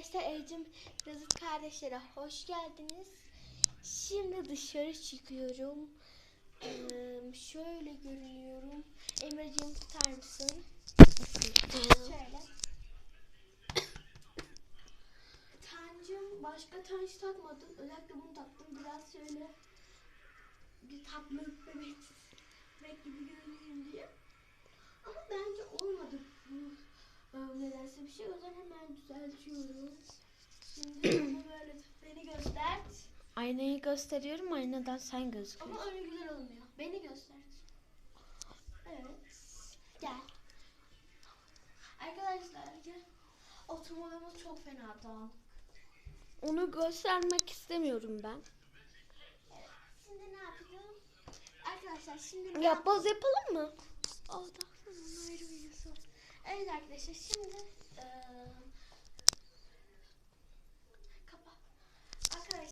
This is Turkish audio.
arkadaşlar Ecim Yazıt kardeşlere hoş geldiniz. Şimdi dışarı çıkıyorum. Ee, şöyle görünüyorum. Emre'ciğim tutar mısın? Şöyle. Tancım başka tanç takmadım. Özellikle bunu taktım. Biraz şöyle bir tatlı bebek, bebek gibi görüneyim diye. Ama bence hemen düzeltiyorum. Şimdi bunu böyle beni göstert. Aynayı gösteriyorum aynadan sen gözüküyorsun. Ama öyle güzel olmuyor. Beni göstert. Evet. Gel. Arkadaşlar gel. Oturma odamız çok fena dağınık. Onu göstermek istemiyorum ben. Evet. Şimdi ne yapacağım? Arkadaşlar şimdi ne Yapboz yapalım mı? Aa Evet arkadaşlar şimdi eee